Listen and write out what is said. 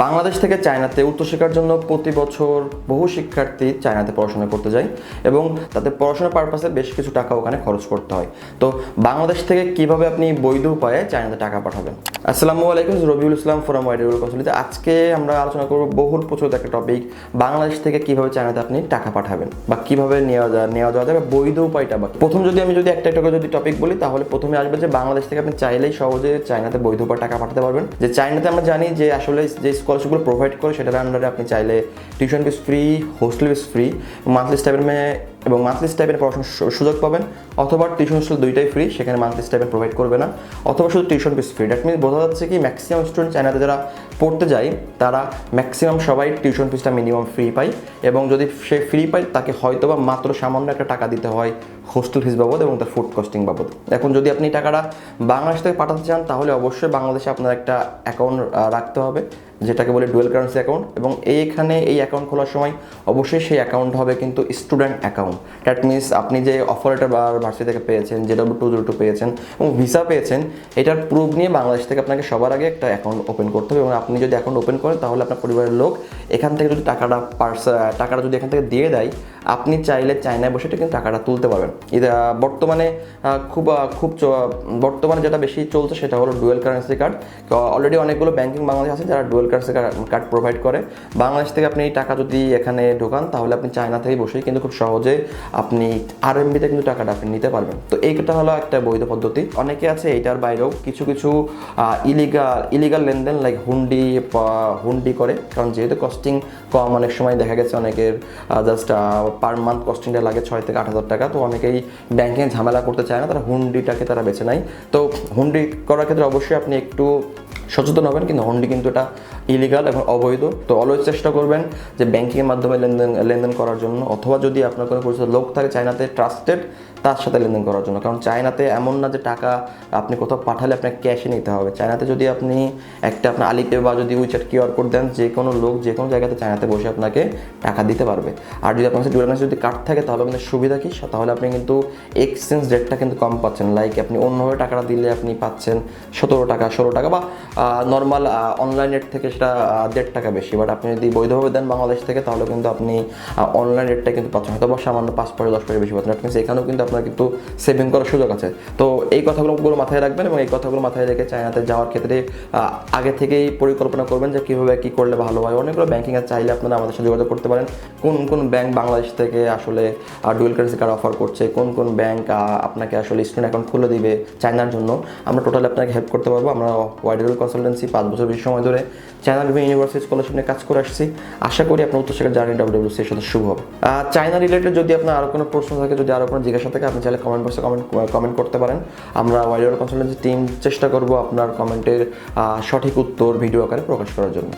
বাংলাদেশ থেকে চায়নাতে উচ্চশিক্ষার জন্য প্রতি বছর বহু শিক্ষার্থী চায়নাতে পড়াশোনা করতে যায় এবং তাদের পড়াশোনার পারপাসে বেশ কিছু টাকা ওখানে খরচ করতে হয়। তো বাংলাদেশ থেকে কীভাবে আপনি বৈধ উপায়ে চায়নাতে টাকা পাঠাবেন? আসসালামু আলাইকুম রবিউল ইসলাম ফোরাম ওয়াইডুল কনসুলিতে আজকে আমরা আলোচনা করব বহুল প্রচলিত একটা টপিক বাংলাদেশ থেকে কীভাবে চায়নাতে আপনি টাকা পাঠাবেন বা কীভাবে নেওয়া যায়, নেওয়া যাওয়া যাবে, বৈধ উপায়টা বা প্রথম যদি আমি যদি একটা একটা করে যদি টপিক বলি, তাহলে প্রথমে আসবে যে বাংলাদেশ থেকে আপনি চাইলেই সহজে চায়নাতে বৈধ উপায় টাকা পাঠাতে পারবেন। যে চায়নাতে আমরা জানি যে আসলে যে স্কলারশিপগুলো প্রোভাইড করে সেটার আন্ডারে আপনি চাইলে tuition fees free hostel fees free monthly stipend এবং মান্থলি স্টাইপেন্ড পড়াশোনার সুযোগ পাবেন, অথবা টিউশন হোস্টেল দুইটাই ফ্রি সেখানে মান্থলি স্টাইপেন্ড প্রোভাইড করবে না, অথবা শুধু tuition fees free that means বোঝা যাচ্ছে কি ম্যাক্সিমাম স্টুডেন্ট চায়নাতে যারা পড়তে যায়, তারা ম্যাক্সিমাম সবাই টিউশন ফিসটা মিনিমাম ফ্রি পায়, এবং যদি সে ফ্রি পায়, তাকে হয়তো বা মাত্র সামান্য একটা টাকা দিতে হয় হোস্টেল ফিস বাবদ এবং তার ফুড কস্টিং বাবদ। এখন যদি আপনি টাকাটা বাংলাদেশ থেকে পাঠাতে চান, তাহলে অবশ্যই বাংলাদেশে আপনার একটা অ্যাকাউন্ট রাখতে হবে, যেটাকে বলে ডুয়েল কারেন্সি অ্যাকাউন্ট এবং এইখানে এই অ্যাকাউন্ট খোলার সময় অবশ্যই সেই অ্যাকাউন্ট হবে কিন্তু স্টুডেন্ট অ্যাকাউন্ট দ্যাট মিনস আপনি যে অফার বা ভার্সি থেকে পেয়েছেন যেটা টু জিরো টু পেয়েছেন এবং ভিসা পেয়েছেন, এটার প্রুফ নিয়ে বাংলাদেশ থেকে আপনাকে সবার আগে একটা অ্যাকাউন্ট ওপেন করতে হবে এবং আপনি যদি অ্যাকাউন্ট ওপেন করেন তাহলে আপনার পরিবারের লোক এখান থেকে যদি টাকাটা পার্স টাকাটা যদি এখান থেকে দিয়ে দেয় আপনি চাইলে চায়নায় বসে কিন্তু টাকাটা তুলতে পারবেন। বর্তমানে খুব খুব বর্তমানে যেটা বেশি চলছে সেটা হলো ডুয়েল কারেন্সি কার্ড। অলরেডি অনেকগুলো ব্যাংকিং বাংলাদেশ আছে যারা ডুয়েল কারেন্সি কার্ড প্রোভাইড করে। বাংলাদেশ থেকে আপনি টাকা যদি এখানে ঢোকান, তাহলে আপনি চায়না থেকে বসেই কিন্তু খুব সহজে আপনি আরএমবিতে কিন্তু টাকাটা আপনি নিতে পারবেন। তো এইটা হলো একটা বৈধ পদ্ধতি। অনেকে আছে এইটার বাইরেও কিছু কিছু ইলিগাল ইলিগাল লেনদেন লাইক হুন্ডি হুন্ডি করে। কারণ যেহেতু কস্টিং কম, অনেক সময় দেখা গেছে অনেকের জাস্ট পার মান্থ কস্টিংটা লাগে ছয় থেকে আট হাজার টাকা। তো অনেকেই ব্যাংকিং ঝামেলা করতে চায় না, তারা হুন্ডিটাকে তারা বেছে নেয়। তো হুন্ডি করার ক্ষেত্রে অবশ্যই আপনি একটু সচেতন হবেন, কিন্তু হুন্ডি কিন্তু এটা ইলিগাল এবং অবৈধ, তো অলওয়েজ চেষ্টা করবেন যে ব্যাংকিংয়ের মাধ্যমে লেনদেন লেনদেন করার জন্য অথবা যদি আপনার কোনো পরিচিত লোক থাকে চায়নাতে ট্রাস্টেড তার সাথে লেনদেন করার জন্য। কারণ চায়নাতে এমন না যে টাকা আপনি কোথাও পাঠালে আপনাকে ক্যাশে নিতে হবে। চায়নাতে যদি আপনি একটা আপনার আলিপে বা যদি উইচ্যাট কিউআর কোড দেন, যে কোনো লোক যে কোনো জায়গাতে চায়নাতে বসে আপনাকে টাকা দিতে পারবে। আর যদি আপনার কাছে ডুয়েল যদি কার্ড থাকে, তাহলে আপনার সুবিধা কি? তাহলে আপনি কিন্তু এক্সচেঞ্জ রেটটা কিন্তু কম পাচ্ছেন। লাইক আপনি অন্যভাবে টাকাটা দিলে আপনি পাচ্ছেন সতেরো টাকা, ষোলো টাকা বা নর্মাল অনলাইন রেট থেকে আহ, দেড় টাকা বেশি। বাট আপনি যদি বৈধভাবে দেন বাংলাদেশ থেকে তাহলে কিন্তু আপনি অনলাইন রেটটা কিন্তু পাচ্ছেন। হয়তো বা সামান্য পাঁচ পয়সা দশ পয়সা বেশি পাচ্ছেন। Means এখানেও কিন্তু আপনার কিন্তু সেভিং করার সুযোগ আছে। তো এই কথাগুলোগুলো মাথায় রাখবেন এবং এই কথাগুলো মাথায় রেখে চায়নাতে যাওয়ার ক্ষেত্রে আগে থেকেই পরিকল্পনা করবেন যে কীভাবে কী করলে ভালো হয়। অনেকগুলো ব্যাংকিং এর চাইলে আপনারা আমাদের সাথে যোগাযোগ করতে পারেন। কোন কোন ব্যাংক বাংলাদেশ থেকে আসলে ডুয়েল কারেন্সি কার্ড অফার করছে? কোন কোন ব্যাংক আপনাকে আসলে স্টুডেন্ট অ্যাকাউন্ট খুলে দিবে চায়নার জন্য? আমরা টোটালি আপনাকে হেল্প করতে পারব। আমরা ওয়াইডেল কনসালটেন্সি পাঁচ বছর বেশি সময় ধরে চায়না রিভিউ ইউনিভার্সিটি স্কলারশিপ নিয়ে কাজ করে আসছি। আশা করি আপনার উচ্চশিক্ষার জার্নি ডাব্লিউডব্লিউসি এর সাথে শুভ হবে। চায়না রিলেটেড যদি আপনার আরও কোনো প্রশ্ন থাকে, যদি আরও কোনো জিজ্ঞাসা থাকে, আপনি চাইলে কমেন্ট বক্সে কমেন্ট কমেন্ট করতে পারেন। আমরা ওয়াইডেল কনসালটেন্সি টিম চেষ্টা করব আপনার কমেন্টের সঠিক উত্তর ভিডিও আকারে প্রকাশ করার জন্য।